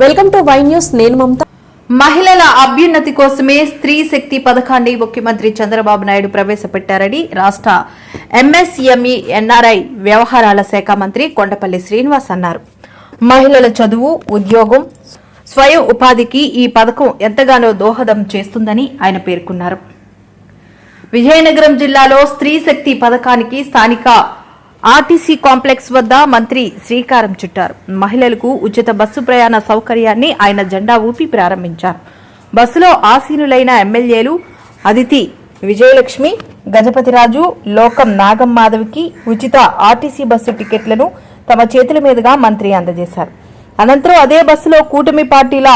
Welcome to Y news నేను మమత. మహిళల అభ్యున్నతి కోసమే స్త్రీ శక్తి పథకాన్ని ముఖ్యమంత్రి చంద్రబాబు నాయుడు ప్రవేశపెట్టారని రాష్ట్ర ఎంఎస్ఎంఈ ఎన్ఆర్ఐ వ్యవహారాల శాఖ మంత్రి కొండపల్లి శ్రీనివాస్ అన్నారు. మహిళల చదువు ఉద్యోగం స్వయం ఉపాధికి ఈ పథకం ఎంతగానో దోహదం చేస్తుందని ఆయన పేర్కొన్నారు. విజయనగరం జిల్లాలో స్త్రీ శక్తి పథకానికి స్థానిక ఆర్టీసీ కాంప్లెక్స్ వద్ద మంత్రి శ్రీకారం చుట్టారు. మహిళలకు ఉచిత బస్సు ప్రయాణ సౌకర్యాన్ని ఆయన జెండా ఊపి ప్రారంభించారు. బస్సులో ఆసీనులైన ఎమ్మెల్యేలు అదితి విజయలక్ష్మి గజపతిరాజు లోకం నాగం మాధవికి ఉచిత ఆర్టీసీ బస్సు టికెట్లను తమ చేతుల మీదుగా మంత్రి అందజేశారు. అనంతరం అదే బస్సులో కూటమి పార్టీల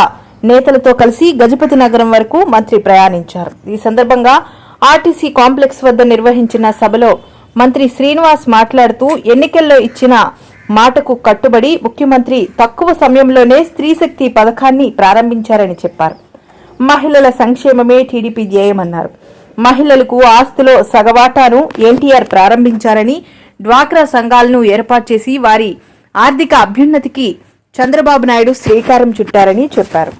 నేతలతో కలిసి గజపతి నగరం వరకు మంత్రి ప్రయాణించారు. ఈ సందర్భంగా ఆర్టీసీ కాంప్లెక్స్ వద్ద నిర్వహించిన సభలో మంత్రి శ్రీనివాస్ మాట్లాడుతూ ఎన్నికల్లో ఇచ్చిన మాటకు కట్టుబడి ముఖ్యమంత్రి తక్కువ సమయంలోనే స్త్రీశక్తి పథకాన్ని ప్రారంభించారని చెప్పారు. మహిళల సంక్షేమమే టీడీపీ ధ్యేయమన్నారు. మహిళలకు ఆస్తిలో సగవాటాను ఎన్టీఆర్ ప్రారంభించారని డ్వాక్రా సంఘాలను ఏర్పాటు చేసి వారి ఆర్థిక అభ్యున్నతికి చంద్రబాబు నాయుడు శ్రీకారం చుట్టారని చెప్పారు.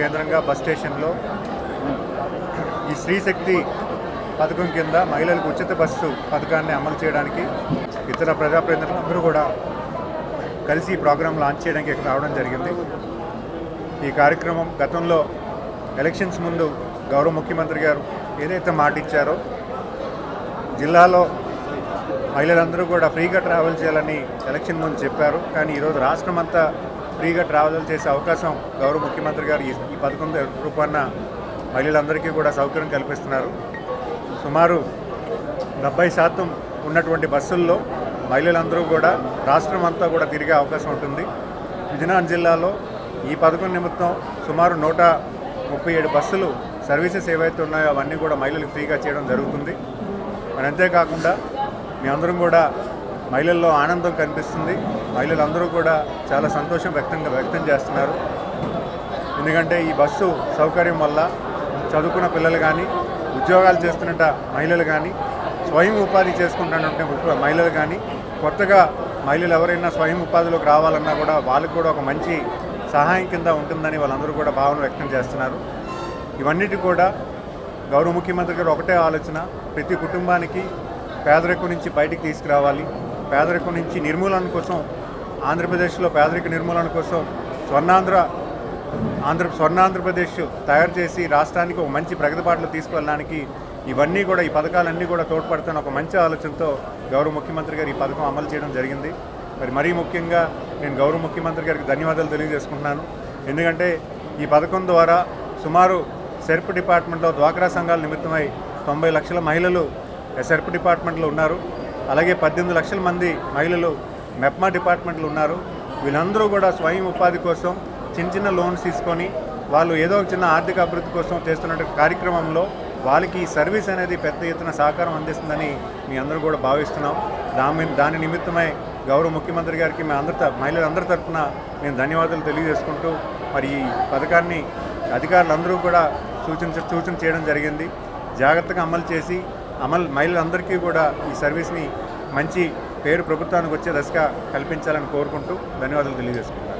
కేంద్రంగా బస్ స్టేషన్లో ఈ స్త్రీశక్తి పథకం కింద మహిళలకు ఉచిత బస్సు పథకాన్ని అమలు చేయడానికి ఇతర ప్రజాప్రతినిధులు అందరూ కూడా కలిసి ఈ ప్రోగ్రాం లాంచ్ చేయడానికి ఇక్కడ రావడం జరిగింది. ఈ కార్యక్రమం గతంలో ఎలక్షన్స్ ముందు గౌరవ ముఖ్యమంత్రి గారు ఏదైతే మాట ఇచ్చారో జిల్లాలో మహిళలందరూ కూడా ఫ్రీగా ట్రావెల్ చేయాలని ఎలక్షన్ ముందు చెప్పారు. కానీ ఈరోజు రాష్ట్రం అంతా ఫ్రీగా ట్రావెల్ చేసే అవకాశం గౌరవ ముఖ్యమంత్రి గారు ఈ పథకం రూపాన మహిళలందరికీ కూడా సౌకర్యం కల్పిస్తున్నారు. సుమారు డెబ్బై శాతం ఉన్నటువంటి బస్సుల్లో మహిళలందరూ కూడా రాష్ట్రం అంతా కూడా తిరిగే అవకాశం ఉంటుంది. విజయనగరం జిల్లాలో ఈ పథకం నిమిత్తం సుమారు నూట ముప్పై ఏడు బస్సులు సర్వీసెస్ ఏవైతే ఉన్నాయో అవన్నీ కూడా మహిళలకు ఫ్రీగా చేయడం జరుగుతుంది. మరి అంతేకాకుండా మీ అందరం కూడా మహిళల్లో ఆనందం కనిపిస్తుంది. మహిళలందరూ కూడా చాలా సంతోషం వ్యక్తం వ్యక్తం చేస్తున్నారు. ఎందుకంటే ఈ బస్సు సౌకర్యం వల్ల చదువుకున్న పిల్లలు కానీ ఉద్యోగాలు చేస్తున్నట్ట మహిళలు కానీ స్వయం ఉపాధి చేసుకుంటున్నటువంటి మహిళలు కానీ కొత్తగా మహిళలు ఎవరైనా స్వయం ఉపాధిలోకి రావాలన్నా కూడా వాళ్ళకు కూడా ఒక మంచి సహాయం కింద ఉంటుందని వాళ్ళందరూ కూడా భావన వ్యక్తం చేస్తున్నారు. ఇవన్నిటి కూడా గౌరవ ముఖ్యమంత్రి గారు ఒకటే ఆలోచన ప్రతి కుటుంబానికి పేదరికం నుంచి బయటికి తీసుకురావాలి. పేదరికం నుంచి నిర్మూలన కోసం ఆంధ్రప్రదేశ్లో పేదరిక నిర్మూలన కోసం స్వర్ణాంధ్ర ఆంధ్ర స్వర్ణాంధ్రప్రదేశ్ తయారు చేసి రాష్ట్రానికి ఒక మంచి ప్రగతి పాటలు తీసుకెళ్ళడానికి ఇవన్నీ కూడా ఈ పథకాలన్నీ కూడా తోడ్పడుతున్న ఒక మంచి ఆలోచనతో గౌరవ ముఖ్యమంత్రి గారు ఈ పథకం అమలు చేయడం జరిగింది. మరి మరీ ముఖ్యంగా నేను గౌరవ ముఖ్యమంత్రి గారికి ధన్యవాదాలు తెలియజేసుకుంటున్నాను. ఎందుకంటే ఈ పథకం ద్వారా సుమారు సెర్ప్ డిపార్ట్మెంట్లో డ్వాక్రా సంఘాల నిమిత్తమై తొంభై లక్షల మహిళలు సెర్ప్ డిపార్ట్మెంట్లో ఉన్నారు. అలాగే పద్దెనిమిది లక్షల మంది మహిళలు మెప్మా డిపార్ట్మెంట్లు ఉన్నారు. వీళ్ళందరూ కూడా స్వయం ఉపాధి కోసం చిన్న చిన్న లోన్స్ తీసుకొని వాళ్ళు ఏదో ఒక చిన్న ఆర్థిక అభివృద్ధి కోసం చేస్తున్న కార్యక్రమంలో వాళ్ళకి ఈ సర్వీస్ అనేది పెద్ద ఎత్తున సహకారం అందిస్తుందని మీ అందరూ కూడా భావిస్తున్నాం. దాని దాని నిమిత్తమై గౌరవ ముఖ్యమంత్రి గారికి మీ అందరి మహిళలందరి తరఫున నేను ధన్యవాదాలు తెలియజేసుకుంటూ మరి ఈ పథకాన్ని అధికారులందరూ కూడా సూచించ సూచన చేయడం జరిగింది. జాగ్రత్తగా అమలు చేసి అమలు మహిళలందరికీ కూడా ఈ సర్వీస్ని మంచి పేరు ప్రభుత్వానికి వచ్చే దశగా కల్పించాలని కోరుకుంటూ ధన్యవాదాలు తెలియజేసుకుంటాను